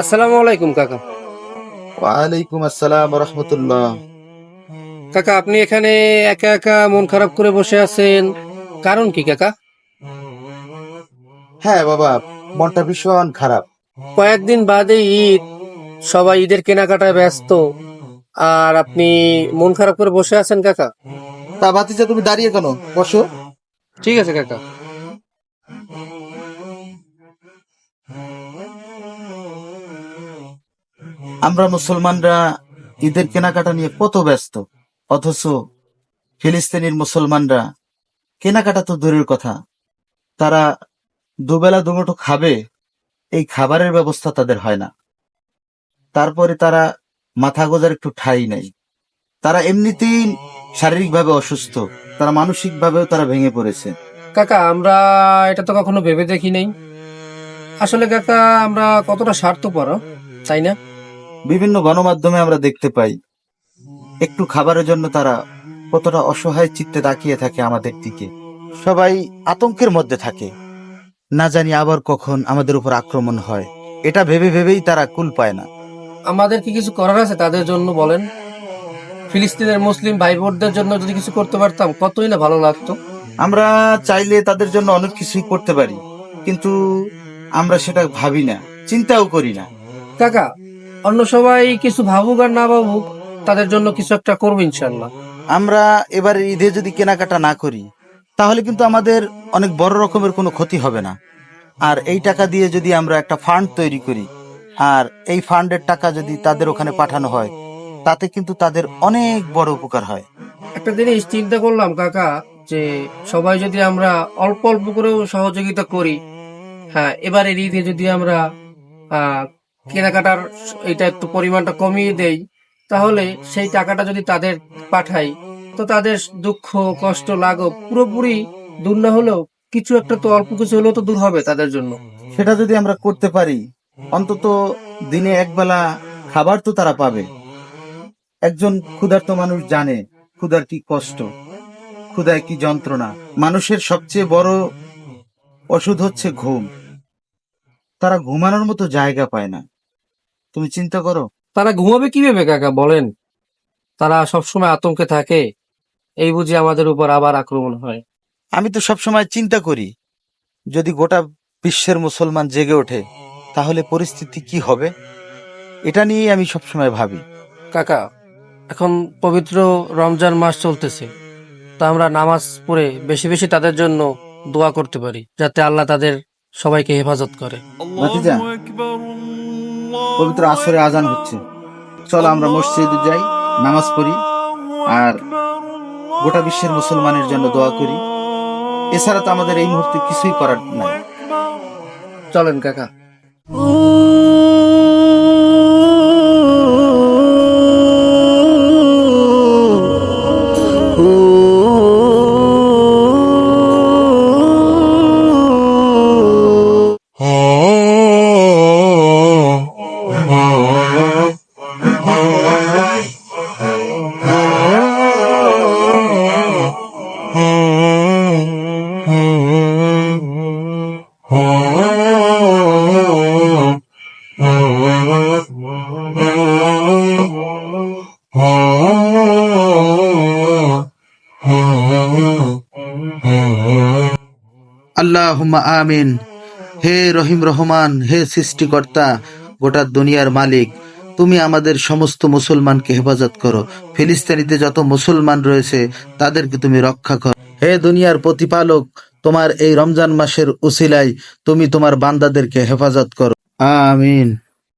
আসসালামু আলাইকুম কাকা। ওয়ালাইকুম আসসালাম রহমতুল্লাহ কাকা আপনি এখানে একা একা মন খারাপ করে বসে আছেন। কারণ কি কাকা? হ্যাঁ বাবা মনটা ভীষণ খারাপ। কয়েকদিন বাদে ঈদ। সবাই ঈদের কেনাকাটায় ব্যস্ত। আর আপনি মন খারাপ করে বসে আছেন কাকা? তা ভাতিজা, তুমি দাঁড়িয়ে কেন? বসো। ঠিক আছে, কাকা। আমরা মুসলমানরা ঈদের কেনাকাটা নিয়ে কত ব্যস্ত। অথচ ফিলিস্তিনির মুসলমানরা, কেনাকাটা তো দূরের কথা। তারা দুবেলা দুমুঠো খাবে, এই খাবারের ব্যবস্থা তাদের হয় না। তারপরে তারা মাথা গোজার একটু ঠাই নেই। তারা এমনিতেই শারীরিকভাবে অসুস্থ তারা মানসিকভাবেও তারা ভেঙে পড়েছে। কাকা আমরা এটা তো কখনো ভেবে দেখি নাই। আসলে কাকা আমরা কতটা স্বার্থপর তাই না? বিভিন্ন গণমাধ্যমে আমরা দেখতে পাই একটু খাবারের জন্য তারা কতটা অসহায় চিত্তে তাকিয়ে থাকে আমাদের দিকে। সবাই আতঙ্কের মধ্যে থাকে। না জানি আবার কখন আমাদের উপর আক্রমণ হয়। এটা ভেবে ভেবেই তারা কুল পায় না। আমাদের কি কিছু করার আছে তাদের জন্য বলেন? ফিলিস্তিনের মুসলিম ভাই বোনদের জন্য যদি কিছু করতে পারতাম কতই না ভালো লাগতো। আমরা চাইলে তাদের জন্য অনেক কিছুই করতে পারি কিন্তু আমরা সেটা ভাবি না চিন্তাও করি না। কাকা অন্য সবাই কিছু ভাবুক আর না ভাবুক তাদের জন্য কিছু একটা করব ইনশাল্লাহ আমরা এবারে ঈদে যদি কেনাকাটা না করি তাহলে কিন্তু আমাদের অনেক বড় রকমের কোনো ক্ষতি হবে না। আর এই টাকা দিয়ে যদি আমরা একটা ফান্ড তৈরি করি আর এই ফান্ডের টাকা যদি তাদের ওখানে পাঠানো হয় তাতে কিন্তু তাদের অনেক বড় উপকার হয়। একটা জিনিস চিন্তা করলাম কাকা যে সবাই যদি আমরা অল্প অল্প করেও সহযোগিতা করি হ্যাঁ এবারে ঈদে যদি আমরা কেনাকাটার এটা একটু পরিমাণটা কমিয়ে দেই তাহলে সেই টাকাটা যদি তাদের পাঠাই তো তাদের দুঃখ কষ্ট লাঘব পুরোপুরি দূর না হলেও কিছু একটা তো অল্প কিছু হলেও তো দূর হবে তাদের জন্য। সেটা যদি আমরা করতে পারি অন্তত দিনে একবেলা খাবার তো তারা পাবে। একজন ক্ষুধার্ত মানুষ জানে ক্ষুধার কি কষ্ট ক্ষুধায় কি যন্ত্রণা। মানুষের সবচেয়ে বড় ওষুধ হচ্ছে ঘুম। তারা ঘুমানোর মতো জায়গা পায় না। তুমি চিন্তা করো। তারা ঘুমাবে কীভাবে কাকা বলেন? তারা সবসময় আতঙ্কে থাকে। এই বুঝি আমাদের উপর আবার আক্রমণ হয়। আমি তো সবসময় চিন্তা করি যদি গোটা বিশ্বের মুসলমান জেগে ওঠে তাহলে পরিস্থিতি কি হবে? এটা নিয়েই আমি সবসময় ভাবি। কাকা এখন পবিত্র রমজান মাস চলতেছে। তা আমরা নামাজ পড়ে বেশি বেশি তাদের জন্য দোয়া করতে পারি যাতে আল্লাহ তাদের সবাইকে হেফাজত করে। পবিত্র আসরে আজান হচ্ছে। চলো আমরা মসজিদে যাই নামাজ পড়ি আর গোটা বিশ্বের মুসলমানের জন্য দোয়া করি। এছাড়া তো আমাদের এই মুহূর্তে কিছুই করার নাই। চলেন কাকা। আল্লাহ আমিন। হে রহিম রহমান, হে সৃষ্টিকর্তা, গোটা দুনিয়ার মালিক, তুমি আমাদের সমস্ত মুসলমানকে হেফাজত করো। ফিলিস্তিনিতে যত মুসলমান রয়েছে, তাদেরকে তুমি রক্ষা করো। হে দুনিয়ার প্রতিপালক, তোমার এই রমজান মাসের উসিলায় তুমি তোমার বান্দাদেরকে হেফাজত করো। আমিন।